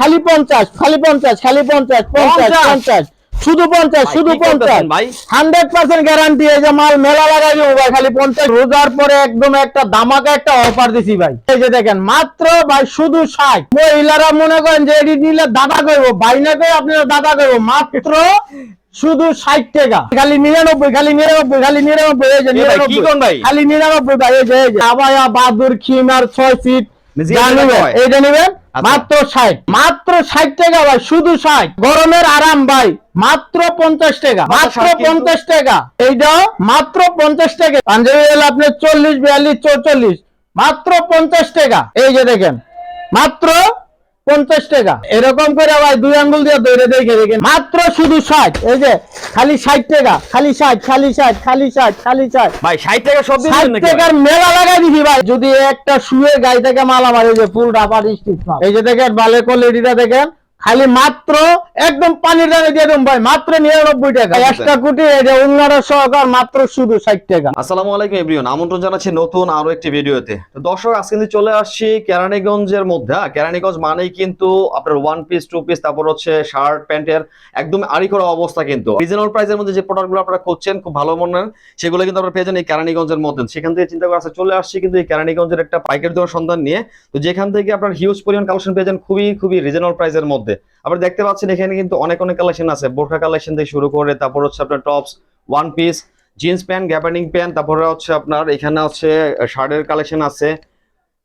খালি পঞ্চাশ খালি পঞ্চাশ খালি পঞ্চাশ পঞ্চাশ পঞ্চাশ? শুধু পঞ্চাশ শুধু পঞ্চাশ। ভাই? হান্ড্রেড পার্সেন্ট গ্যারান্টি এই যে মাল মেলা লাগাই দেবো ভাই খালি পঞ্চাশ। রোজার পরে একদম একটা দামাকা একটা অফার দিছি ভাই। এই যে দেখেন মাত্র ভাই শুধু ষাট। মহিলারা মনে করেন যে এডি নিলে দাদা করব বাইনা করে আপনারা দাদা করব মাত্র শুধু ষাট টাকা। খালি নিরানব্বই খালি নিরানব্বই খালি নিরানব্বই এই যে ভাই, নিরানব্বই। খালি নিরানব্বই ভাই এই যে আবায়া বাদুর খিমার ছয় ফিট এইটা নেবেন আচ্ছা। মাত্র ষাট। মাত্র ষাট টাকা ভাই শুধু ষাট। গরমের আরাম ভাই মাত্র পঞ্চাশ টাকা। মাত্র পঞ্চাশ টাকা। এইটাও মাত্র পঞ্চাশ টাকা। পাঞ্জাবি আপনি চল্লিশ বিয়াল্লিশ চৌচল্লিশ। মাত্র পঞ্চাশ টাকা। এই যে দেখেন মাত্র পঞ্চাশ টাকা। এরকম করে আবার দুই আঙ্গুল দিয়ে দৌড়ে দেখে দেখে মাত্র শুধু ষাট এই যে খালি ষাট টাকা খালি ষাট খালি ষাট খালি ষাট খালি ষাট। ভাই ষাট টাকা সব ষাট? টাকার মেলা লাগাই দিছি ভাই। যদি একটা শুয়ে গাই থেকে মালা মারে যে ফুল ডাবার স্টিচ এই যে দেখেন বালে কোয়ালিটিটা দেখেন। খালি মাত্র একদম পানির দামে দিয়ে দেবো ভাই মাত্র নিরানব্বই টাকা। একটা কুটি এটা সহকার মাত্র শুধু ষাট টাকা। আসসালামু আলাইকুম এভরিওয়ান। আমন্ত্রণ জানাচ্ছি নতুন আরও একটি ভিডিওতে। তো দর্শক আজকে কিন্তু চলে আসছি কেরানীগঞ্জের মধ্যে। হ্যাঁ, কেরানীগঞ্জ মানেই কিন্তু আপনার ওয়ান পিস টু পিস তারপর হচ্ছে শার্ট প্যান্টের একদম আড়ি করা অবস্থা কিন্তু। রিজনেবল প্রাইসের মধ্যে যে প্রোডাক্টগুলো আপনারা খুঁজছেন খুব ভালো মনে সেগুলো কিন্তু আপনারা পেয়ে যান এই কেরানীগঞ্জের মধ্যে। সেখান থেকে চিন্তা করে আসলে চলে আসছি কিন্তু এই কেরানীগঞ্জের একটা পাইকারি দোকান সন্ধান নিয়ে। তো যেখান থেকে আপনার হিউজ পরিমাণ কালেকশন পেয়ে যান খুবই খুবই রিজনেবল প্রাইসের মধ্যে। আপনারা দেখতে পাচ্ছেন এখানে কিন্তু অনেক অনেক কালেকশন আছে। বোরখা কালেকশন থেকে শুরু করে, তারপর হচ্ছে আপনার tops one piece jeans pant gabardine pant তারপরে হচ্ছে আপনার এখানে হচ্ছে শার্টের কালেকশন আছে,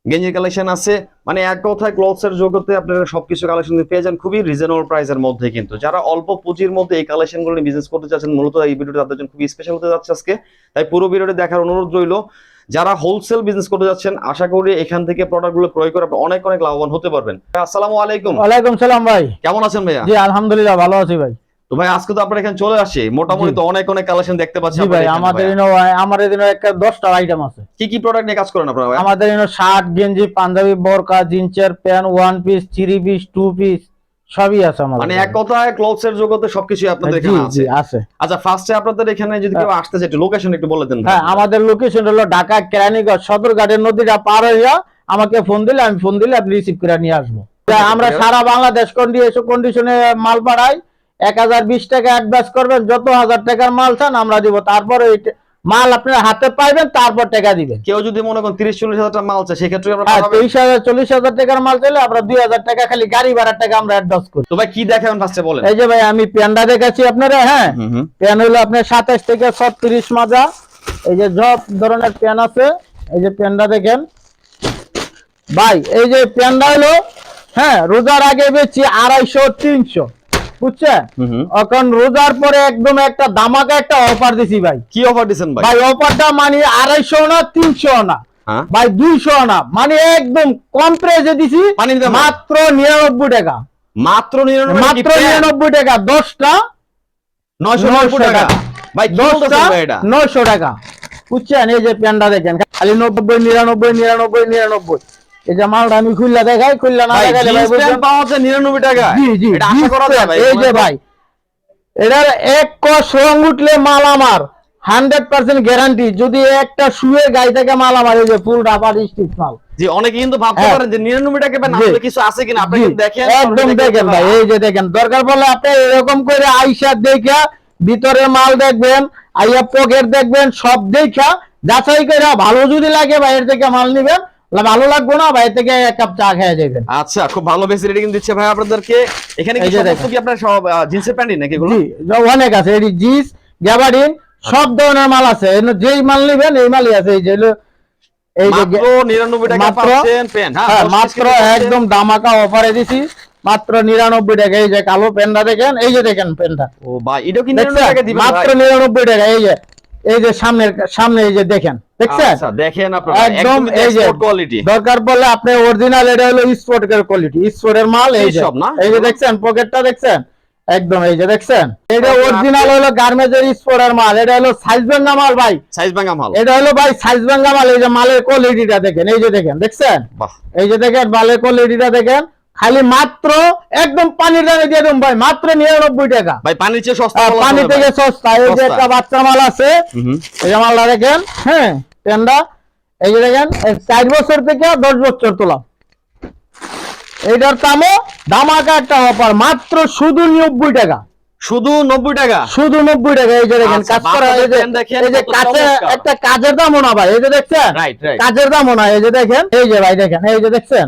গেঞ্জির কালেকশন আছে। মানে এক কথায় ক্লথস এর জগতে আপনারা সবকিছু কালেকশন পেয়ে যান খুবই রিজনেবল প্রাইসের মধ্যে কিন্তু। যারা অল্প পুঁজির মধ্যে এই কালেকশনগুলো বিজনেস করতে চাচ্ছেন, মূলত এই ভিডিওটা তাদের জন্য খুবই স্পেশাল হতে যাচ্ছে আজকে। তাই পুরো ভিডিওটা দেখার অনুরোধ রইল। যারা হোলসেল বিজনেস করতে যাচ্ছেন আশা করি এখান থেকে প্রোডাক্টগুলো ক্রয় করে অনেক অনেক লাভবান হতে পারবেন। আসসালামু আলাইকুম। ওয়ালাইকুম সালাম ভাই। কেমন আছেন ভাইয়া? জি আলহামদুলিল্লাহ ভালো আছি ভাই। তো ভাই আজকে তো আপনার এখানে চলে আসে মোটামুটি তো অনেক অনেক কালেকশন দেখতে পাচ্ছি ভাই এখানে আমাদের আমার এদিন একটা দশটা আইটেম আছে। কি কি প্রোডাক্ট নিয়ে কাজ করেন আপনারা? আমাদের এনো শার্ট গেঞ্জি পাঞ্জাবি বোরকা জিন্সের pant one piece three piece two piece সবই আছে আমাদের মানে এক কথায় ক্লথস এর জগতে সবকিছু আপনাদের এখানে আছে। আছে। আচ্ছা ফার্স্টে আপনাদের এখানে যদি কেউ আসতে চায় লোকেশন একটু বলে দেন হ্যাঁ আমাদের লোকেশন হলো ঢাকা কেরানীগঞ্জ সদরঘাটের নদীটা পার হইয়া আমাকে ফোন দিলে আমি ফোন দিলে আপনি রিসিভ করে নিয়ে আসব। আমরা সারা বাংলাদেশ কন্ডিশন কন্ডিশনে মাল পাঠাই এক হাজার বিশ টাকা অ্যাডভান্স করবেন যত হাজার টাকার মাল চান আমরা দিব। তারপরে মাল আপনার হাতে পাইবেন তারপর টাকা দিবেন। কেউ যদি মনে করেন তিরিশ চল্লিশ হাজার টাকা মাল চায় সেক্ষেত্রে আমরা হ্যাঁ? তেইশ হাজার চল্লিশ হাজার টাকার মাল চাইলে আমরা দুই হাজার টাকা খালি গাড়ি ভাড়ার টাকা আমরা অ্যাডভান্স করি। তো ভাই কি দেখাবেন ফার্স্টে বলেন। এই যে ভাই আমি প্যান্ডা দেখাচ্ছি আপনারা হ্যাঁ। প্যান হলো আপনার সাতাশ থেকে ছত্রিশ মাজা। এই যে সব ধরনের প্যান আছে এই যে প্যানটা দেখেন। ভাই এই যে প্যানটা হলো হ্যাঁ রোজার আগে বেচি আড়াইশো তিনশো। বুঝছেন হুম। এখন রোজার পরে একদম একটা দামাকে একটা অফার দিছি ভাই। কি অফার দিচ্ছেন ভাই? ভাই অফারটা মানে আড়াইশো না তিনশো না। হ্যাঁ। ভাই দুইশো না। মানে একদম কম প্রাইসে দিছি মাত্র নিরানব্বই টাকা। মাত্র নিরানব্বই মাত্র নিরানব্বই টাকা দশটা নয়শো টাকা। ভাই দশটা নয়শো টাকা। বুঝছেন? এই যে প্যান্ডা দেখেন খালি নব্বই নিরানব্বই নিরানব্বই নিরানব্বই। এই যে মালটা আমি খুললা দেখাই খুললা না ভাই দেখাইলে ভাই বুঝছেন? পাওয়া যাচ্ছে টাকা। জি জি এটা আশা করা যায় ভাই এই যে ভাই এটার এক কষ রং উঠলে মাল আমার হান্ড্রেড পার্সেন্ট গ্যারান্টি যদি একটা শুয়ে থেকে মাল আমার এই যে ফুল স্টিচ মাল। জি অনেকে কিন্তু ভাবতে হ্যাঁ। পারেন যে নিরানব্বই টাকা পেন আসলে কিছু আছে কিনা? আপনি দেখেন একদম দেখেন ভাই এই যে দেখেন দরকার পড়লে আপনি এরকম করে আইসা দেখা ভিতরে মাল দেখবেন আইয়া পকেট দেখবেন সব দেখা যাচাই করে ভালো যদি লাগে বাইরে থেকে মাল নিবেন ভালো লাগবে না বাইরে থেকে এক কাপ চা খেয়ে যাবেন আচ্ছা খুব ভালো দিচ্ছে ভাই আপনাদেরকে। এখানে কি সমস্ত কি আপনার সব জিন্সের প্যান্টই নাকি এগুলো? অনেক আছে এটি জিন্স গ্যাবার্ডিন সব ধরনের মাল আছে। যেই মাল নিবেন এই মালই আছে। এই যে এই যে মাত্র নিরানব্বই টাকা পাচ্ছেন হ্যাঁ হ্যাঁ মাত্র একদম দামাকা অফারে দিছি। মাত্র নিরানব্বই টাকা এই যে কালো পেনটা দেখেন এই যে দেখেন পেনটা ও ভাই এটা কি নিরানব্বই দেখছেন? টাকা দিবেন মাত্র ভাই? নিরানব্বই টাকা এই যে এই যে সামনের সামনে এই যে দেখেন দেখছেন? আচ্ছা দেখেন একদম এই যে কোয়ালিটি দরকার পড়লে আপনি অরিজিনাল এটা হলো স্পোর্টের কোয়ালিটি স্পোর্টের মাল এই সব না? এই যে দেখছেন পকেটটা দেখছেন? একদম এই যে দেখছেন। এটা অরিজিনাল হলো গার্মেন্টের স্পোর্টের মাল এটা হলো সাইজ ভাঙ্গা মাল ভাই। সাইজ ভাঙা মাল। এটা হলো ভাই সাইজ ভাঙ্গা মাল এই যে মালের কোয়ালিটিটা দেখেন এই যে দেখেন দেখছেন? এই যে দেখেন মালের কোয়ালিটিটা দেখেন। খালি মাত্র একদম পানির দামে দিয়ে দেবো ভাই মাত্র নিরানব্বই টাকা ভাই পানির চেয়ে সস্তা পানি থেকে সস্তা এই যে। একটা বাচ্চা মাল আছে। এই যে মালটা দেখেন হ্যাঁ পেনটা এই যে দেখেন চার বছর থেকে দশ বছর তোলা এটার দামও ধামাকা একটা অফার মাত্র শুধু নব্বই টাকা শুধু নব্বই টাকা শুধু নব্বই টাকা এই যে দেখেন আচ্ছা, কাজ করা এই যে এই যে কাছে একটা কাজের দামও না ভাই এই যে দেখছেন কাজের দামও না এই যে দেখেন এই যে ভাই দেখেন এই যে দেখছেন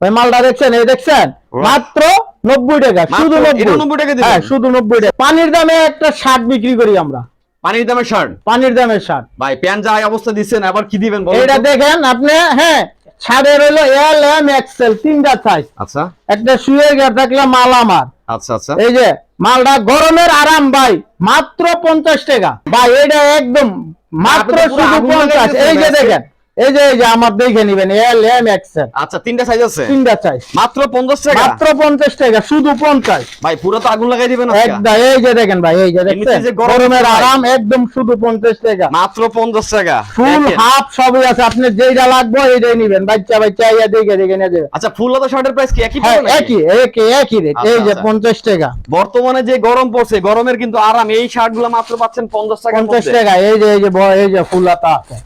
ভাই মালটা দেখছেন? এই দেখছেন? মাত্র নব্বই টাকা শুধু নব্বই। টাকা হ্যাঁ শুধু নব্বই টাকা। পানির দামে একটা শার্ট বিক্রি করি আমরা। পানির দামের শার্ট? পানির দামের শার্ট। ভাই প্যান্ট যা অবস্থা দিচ্ছেন আবার কি দিবেন এটা দেখেন আপনি হ্যাঁ ছাড়ের হলো এল এম এক্সেল তিনটা সাইজ আচ্ছা। একটা শুয়ে গিয়ে থাকলে মাল আমার। আচ্ছা আচ্ছা। এই যে মালটা গরমের আরাম ভাই মাত্র পঞ্চাশ টাকা। ভাই এটা একদম মাত্র শুধু পঞ্চাশ। এই যে দেখেন এই যে এই যে আমার দেখে নিবেন এল এম এক্সেল আচ্ছা তিনটা সাইজ আছে? তিনটা সাইজ মাত্র পঞ্চাশ টাকা? মাত্র পঞ্চাশ টাকা শুধু পঞ্চাশ। ভাই পুরো তো আগুন লাগাই দিবেন একদম এই যে দেখেন ভাই এই যে গরম গরমের আরাম একদম শুধু পঞ্চাশ টাকা। মাত্র পঞ্চাশ টাকা। ফুল হাফ সবই আছে আপনি যেইটা লাগবে এইটাই নিবেন। বাচ্চা বাচ্চা ইয়া দেখে দেখে নিয়ে আচ্ছা ফুল হাতা শার্টের প্রাইস কি একই হ্যাঁ পড়ে একই একই একই রেট আচ্ছা, এই যে আচ্ছা। পঞ্চাশ টাকা। বর্তমানে যে গরম পড়ছে গরমের কিন্তু আরাম এই শার্টগুলো মাত্র পাচ্ছেন পঞ্চাশ টাকা পঞ্চাশ টাকা এই যে এই যে এই যে ফুল আছে।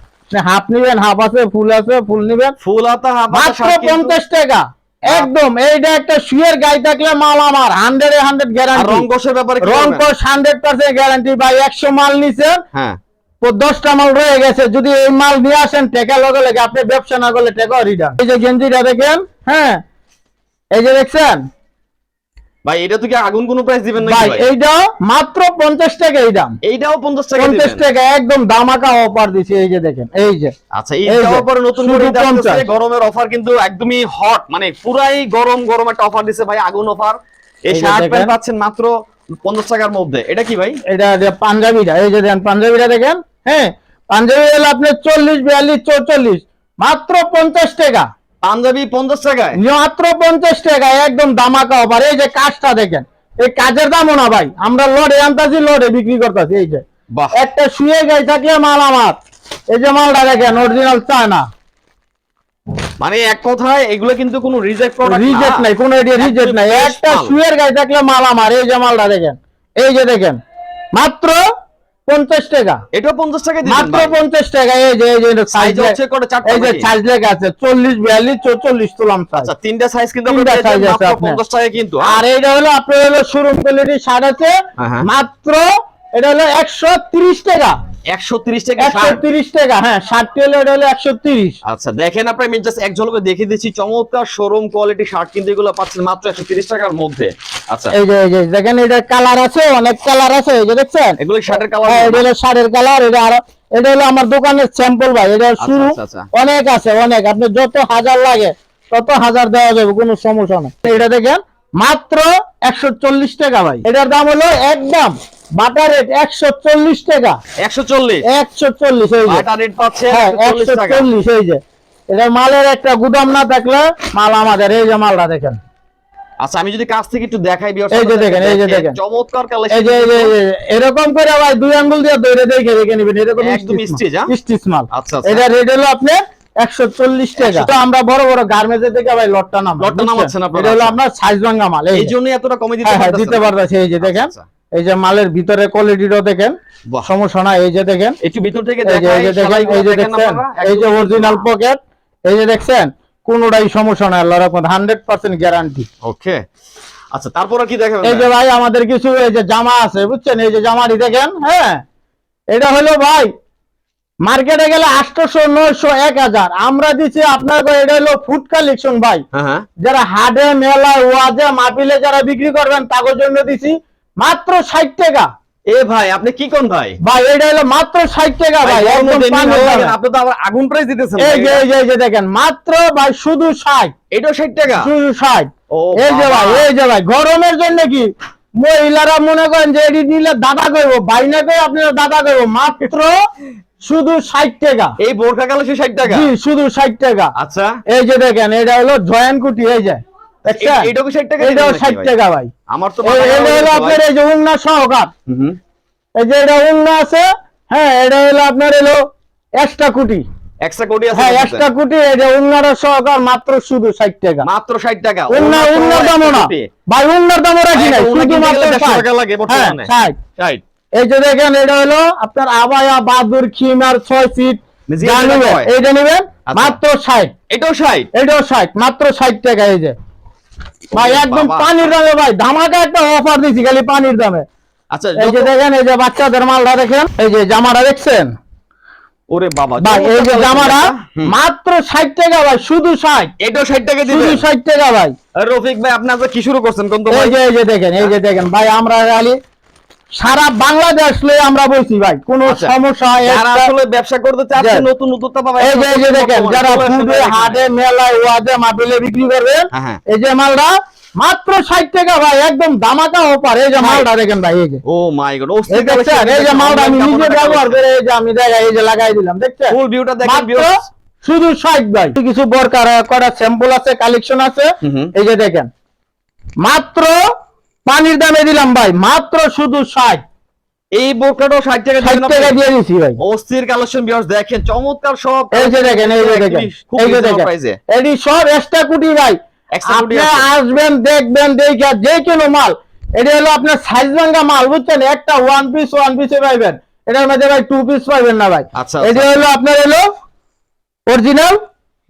হাফ নিবেন হাফ আছে ফুল আছে ফুল নিবেন। ফুল হাফ মাত্র পঞ্চাশ টাকা। একদম এইটা একটা শুয়ের গায়ে থাকলে মাল আমার হান্ড্রেড হান্ড্রেড গ্যারান্টি রং কষের ব্যাপারে কি রং বলবেন? কোর্স হান্ড্রেড পার্সেন্ট গ্যারান্টি ভাই একশো মাল নিছেন। হ্যাঁ। দশটা মাল রয়ে গেছে যদি এই মাল নিয়ে আসেন টেকা লগে লগে আপনি ব্যবসা না করলে টেকা রিটার্ন এই যে গেঞ্জিটা দেখেন হ্যাঁ? এই যে দেখছেন? ভাই এটা তো কি আগুন কোনো প্রাইস দিবেন নাকি ভাই এইটাও মাত্র পঞ্চাশ টাকা এই দাম এইটাও পঞ্চাশ টাকা পঞ্চাশ দিবেন? টাকা একদম দামাকা অফার দিছি এই যে দেখেন এই যে। আচ্ছা পরে নতুন করে 50 গরমের অফার কিন্তু একদমই হট মানে পুরাই গরম গরম একটা অফার দিছে ভাই আগুন অফার এই শার্ট প্যান্ট পাচ্ছেন মাত্র পঞ্চাশ টাকার মধ্যে। এটা কি ভাই? এটা যে পাঞ্জাবিটা এই যে দেখেন পাঞ্জাবিটা দেখেন হ্যাঁ পাঞ্জাবি হলো আপনার চল্লিশ বিয়াল্লিশ চৌচল্লিশ মাত্র পঞ্চাশ টাকা। পাঞ্জাবি পঞ্চাশ টাকায়? মাত্র পঞ্চাশ টাকা একদম দামাকা অফার এই যে কাজটা দেখেন এই কাজের দামও না ভাই। আমরা লড়ে আনতাছি লড়ে বিক্রি করতেছি এই যে। একটা শুয়ে গাই থাকলে মাল আমার। এই যে মালটা দেখেন অরিজিনাল চায়না। মানে এক কথায় এগুলো কিন্তু কোনো রিজেক্ট প্রোডাক্ট রিজেক্ট নাই কোনো রিজেক্ট নাই। একটা। শুয়ের গায়ে থাকলে মাল আমার। এই যে মালটা দেখেন এই যে দেখেন। মাত্র পঞ্চাশ টাকা। এটাও পঞ্চাশ টাকা মাত্র পঞ্চাশ টাকা এই যে সাইজ হচ্ছে কত চারটা এই যে সাইজ লেখা আছে চল্লিশ বিয়াল্লিশ চল্লিশ তোলাম সাইজ আচ্ছা তিনটা সাইজ কিন্তু পঞ্চাশ টাকা কিন্তু আর এটা হলো আপনার হলো শোরুম কোয়ালিটি শার্ট আছে হ্যাঁ, হ্যাঁ। মাত্র এটা হলো একশো তিরিশ টাকা। একশো তিরিশ টাকা একশো শার্ট তিরিশ টাকা হ্যাঁ এটা হলো আচ্ছা দেখেন আমি জাস্ট এক ঝলকে দেখিয়ে দিচ্ছি চমৎকার শোরুম কোয়ালিটি শার্ট কিন্তু এগুলো পাচ্ছেন মাত্র একশো তিরিশ টাকার মধ্যে। আচ্ছা। এই যে এই যে দেখেন এটা কালার আছে অনেক কালার আছে এই যে দেখছেন? এগুলো শার্টের হ্যাঁ, এটা হলো শার্টের কালার এটা আরও এটা হলো আমার দোকানের স্যাম্পল ভাই এটা শুরু আচ্ছা, আচ্ছা। অনেক আছে অনেক। আপনি যত হাজার লাগে তত হাজার দেওয়া যাবে কোনো সমস্যা নেই। এটা দেখেন মাত্র একশো চল্লিশ টাকা ভাই। এটার দাম হলো একদম বাটার রেট একশো চল্লিশ টাকা। এই যে। রেট পাচ্ছে হ্যাঁ টাকা। এই যে। এটা মালের একটা গুদাম না থাকলে মাল আমাদের এই যে মালটা দেখেন। আচ্ছা আমি যদি কাছ থেকে একটু দেখাই viewers এই যে দেখেন, এই যে দেখেন। চমৎকার কালেকশন এই যে- এরকম করে ভাই দুই আঙ্গুল দিয়ে দেখে দেখে নেবেন। এরকম একদম stitch, হ্যাঁ? স্টিচ মাল। আচ্ছা, আচ্ছা। এটা রেট হলো একশো চল্লিশ টাকা। তো আমরা বড় বড় গার্মেন্টস থেকে ভাই লটটা নাম লটটা নামাচ্ছেন আপনারা, এটা হলো। আপনার সাইজ মাল এই এই যে। জন্য এতটা কমে দিতে হ্যাঁ দিতে পারতেছে এই যে দেখেন। আচ্ছা, এই যে মালের ভিতরে কোয়ালিটিটাও দেখেন সমস্যা না এই যে দেখেন একটু ভিতর থেকে এই যে দেখেন এই যে দেখেন এই যে অরিজিনাল পকেট এই যে দেখছেন কোনোটাই সমস্যা নাই আল্লাহ রকম হান্ড্রেড পার্সেন্ট গ্যারান্টি ওকে আচ্ছা তারপর আর কি দেখাবেন এই যে ভাই? আমাদের কিছু এই যে জামা আছে বুঝছেন? এই যে জামাটি দেখেন হ্যাঁ? এটা হলো ভাই মার্কেটে গেলে আটশোশো নয়শো এক হাজার। আমরা দিচ্ছি আপনার এটা হলো ফুড কালেকশন ভাই। হ্যাঁ হ্যাঁ। যারা হাটে মেলা ওয়াজে মাপিলে যারা বিক্রি করবেন তাদের জন্য দিছি মাত্র ষাট টাকা। এ ভাই আপনি কি কোন ভাই? ভাই এটা হলো মাত্র ষাট টাকা ভাই ভাই, না, আপনি তো আবার আগুন প্রাইস দিতেছেন এই যে এই যে দেখেন মাত্র ভাই শুধু ষাট। এটাও ষাট টাকা? শুধু ষাট। এই যে ভাই এই যে ভাই গরমের জন্য কি মহিলারা মনে করেন যে এটি নিলে দাদা করব বাইনা করে আপনারা দাদা করব মাত্র শুধু ষাট টাকা। এই বোরকা কালেকশন ষাট টাকা? শুধু ষাট টাকা। আচ্ছা। এই যে দেখেন এটা হলো জয়ান কুটি এই যে। এটাও 60 টাকা এটাও দিবেন নাকি ষাট ভাই? টাকা ভাই। আমার তো এটা হলো আপনার এই যে উন্না সহকার। হুম হুম। এই যে এটা উন্না আছে হ্যাঁ এটা হলো আপনার এলো এক্সট্রা কুটি। এক্সট্রা কোটি আছে হ্যাঁ এক্সট্রা কুটি এটা উন্নার সহকার মাত্র শুধু ষাট টাকা। মাত্র ষাট টাকা। উন্না উন্নার না। ভাই উন্নার রাখি নাই শুধু মাত্র গেলে 150 ষাট। টাকা লাগে হ্যাঁ বর্তমানে। এই যে দেখেন এটা হলো আপনার আবায়া বাদুর খিমার ছয় ফিট জি, যা নেবেন, এইটা নেবেন আচ্ছা। মাত্র ষাট। এটাও ষাট? এটাও ষাট মাত্র ষাট টাকা এই যে। ভাই একদম পানির দামে ভাই ধামাকা একটা অফার দিছি খালি পানির দামে। আচ্ছা এই যে দেখেন এই যে বাচ্চাদের মালটা দেখেন এই যে জামাটা দেখছেন? ওরে বাবা ভাই এই যে জামাটা মাত্র ষাট টাকা ভাই শুধু ষাট। এটাও ষাট টাকা শুধু দিবেন ষাট টাকা ভাই। রফিক ভাই আপনি আজকে কি শুরু করছেন? কোন তো এই ভাই? যে এই যে দেখেন এই যে দেখেন। ভাই আমরা খালি সারা বাংলাদেশ লয়ে আমরা বলছি ভাই কোনো আচ্ছা। সমস্যা যারা আসলে ব্যবসা করতে চাচ্ছে নতুন উদ্যোক্তা পাবে এই যে এই যে দেখেন যারা ফুডে হাটে মেলায় ওয়াদে মাপিলে বিক্রি করবেন হ্যাঁ, হ্যাঁ। এই যে মালটা মাত্র ষাট টাকা ভাই একদম দামাকা অফার। এই যে মালটা দেখেন ভাই এই যে। ও মাই গড এই দেখছেন এই যে মালটা আমি নিজে ব্যবহার করে এই যে আমি দেখা এই যে লাগাই দিলাম দেখছেন? ফুল ভিউটা দেখেন viewers। শুধু ষাট ভাই। কিছু বরকার করা স্যাম্পল আছে কালেকশন আছে। এই যে দেখেন মাত্র পানির দামে দিলাম ভাই মাত্র শুধু ষাট। এই বোরকাটাও ষাট টাকা টাকা দিয়ে দিছি ভাই। অস্থির কালেকশন ভিউয়ার্স দেখেন চমৎকার সব এই যে দেখেন এই যে দেখেন এই যে দেখেন। এটি সব এক্সট্রা কুটি ভাই। আপনি আসবেন দেখবেন দেখে যে কোনো মাল। এটা হলো আপনার সাইজ ভাঙ্গা মাল বুঝছেন? একটা ওয়ান পিস ওয়ান পিসে পাইবেন। এটার মধ্যে ভাই টু পিস পাইবেন না ভাই। আচ্ছা, এটা আচ্ছা। হলো আপনার হলো অরিজিনাল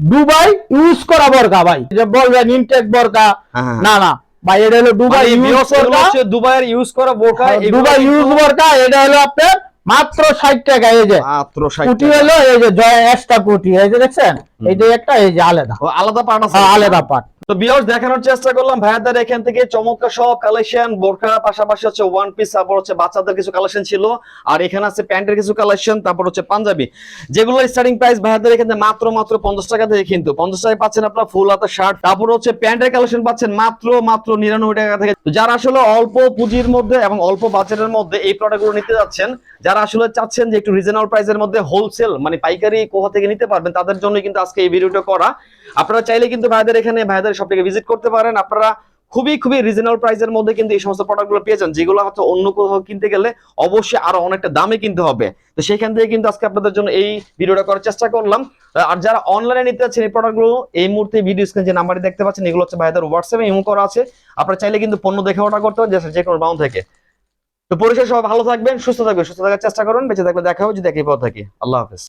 দুবাই ইউজ করা বরকা ভাই। যে বলবেন ইনটেক বরকা। হ্যাঁ, হ্যাঁ। না না। ভাই এটা হলো দুবাই মানে ইউজ করা হচ্ছে দুবাইয়ের ইউজ করা বোরকা হ্যাঁ, দুবাই ইউজ বোরকা এটা হলো আপনার মাত্র ষাট টাকা এই যে মাত্র 60 কোটি হলো এই যে জয় এক্সট্রা কোটি এই যে দেখছেন? এই যে একটা এই যে আলাদা। আলাদা পার্ট আছে। হ্যাঁ, আলাদা পাট তো বিয়ার্স দেখানোর চেষ্টা করলাম। ভাইয়াদের এখান থেকে চমৎকার সব কালেকশন বোরকা পাশাপাশি হচ্ছে ওয়ান পিস তারপর হচ্ছে বাচ্চাদের কিছু কালেকশন ছিল। আর এখানে আছে প্যান্টের কিছু কালেকশন তারপর হচ্ছে পাঞ্জাবি। যেগুলো স্টার্টিং প্রাইস ভাইয়াদের এখানে মাত্র মাত্র পঞ্চাশ টাকা থেকে কিন্তু। পঞ্চাশ টাকায় পাচ্ছেন আপনার ফুল হাতা শার্ট তারপর হচ্ছে প্যান্টের কালেকশন পাচ্ছেন মাত্র মাত্র নিরানব্বই টাকা থেকে। যারা আসলে অল্প পুঁজির মধ্যে এবং অল্প বাজেটের মধ্যে এই প্রোডাক্টগুলো নিতে যাচ্ছেন, যারা আসলে চাচ্ছেন যে একটু রিজনেবল প্রাইসের মধ্যে হোলসেল মানে পাইকারি কোথা থেকে নিতে পারবেন, তাদের জন্য কিন্তু আজকে এই ভিডিওটা করা। আপনারা চাইলে কিন্তু ভাইদের এখানে ভাইদের সব থেকে ভিজিট করতে পারেন। আপনারা খুবই খুবই রিজনেবল প্রাইসের মধ্যে কিন্তু এই সমস্ত প্রোডাক্টগুলো পেয়ে যান। যেগুলো হয়তো অন্য কোথাও কিনতে গেলে অবশ্যই আরও অনেকটা দামে কিনতে হবে। তো সেখান থেকে কিন্তু আজকে আপনাদের জন্য এই ভিডিওটা করার চেষ্টা করলাম। আর যারা অনলাইনে নিতে যাচ্ছেন এই প্রোডাক্টগুলো এই মুহূর্তে ভিডিও স্ক্রিনে যে নাম্বারটি দেখতে পাচ্ছেন, এগুলো হচ্ছে ভাইদের হোয়াটসঅ্যাপে ইমো করা আছে। আপনারা চাইলে কিন্তু পণ্য দেখে অর্ডার করতে পারেন যে কোনো বাউন্ড থেকে। তো পরিষেবা সবাই ভালো থাকবেন, সুস্থ থাকবেন, সুস্থ থাকার চেষ্টা করুন। বেঁচে থাকলে দেখা হবে, যদি একই পথ থাকি। আল্লাহ হাফেজ।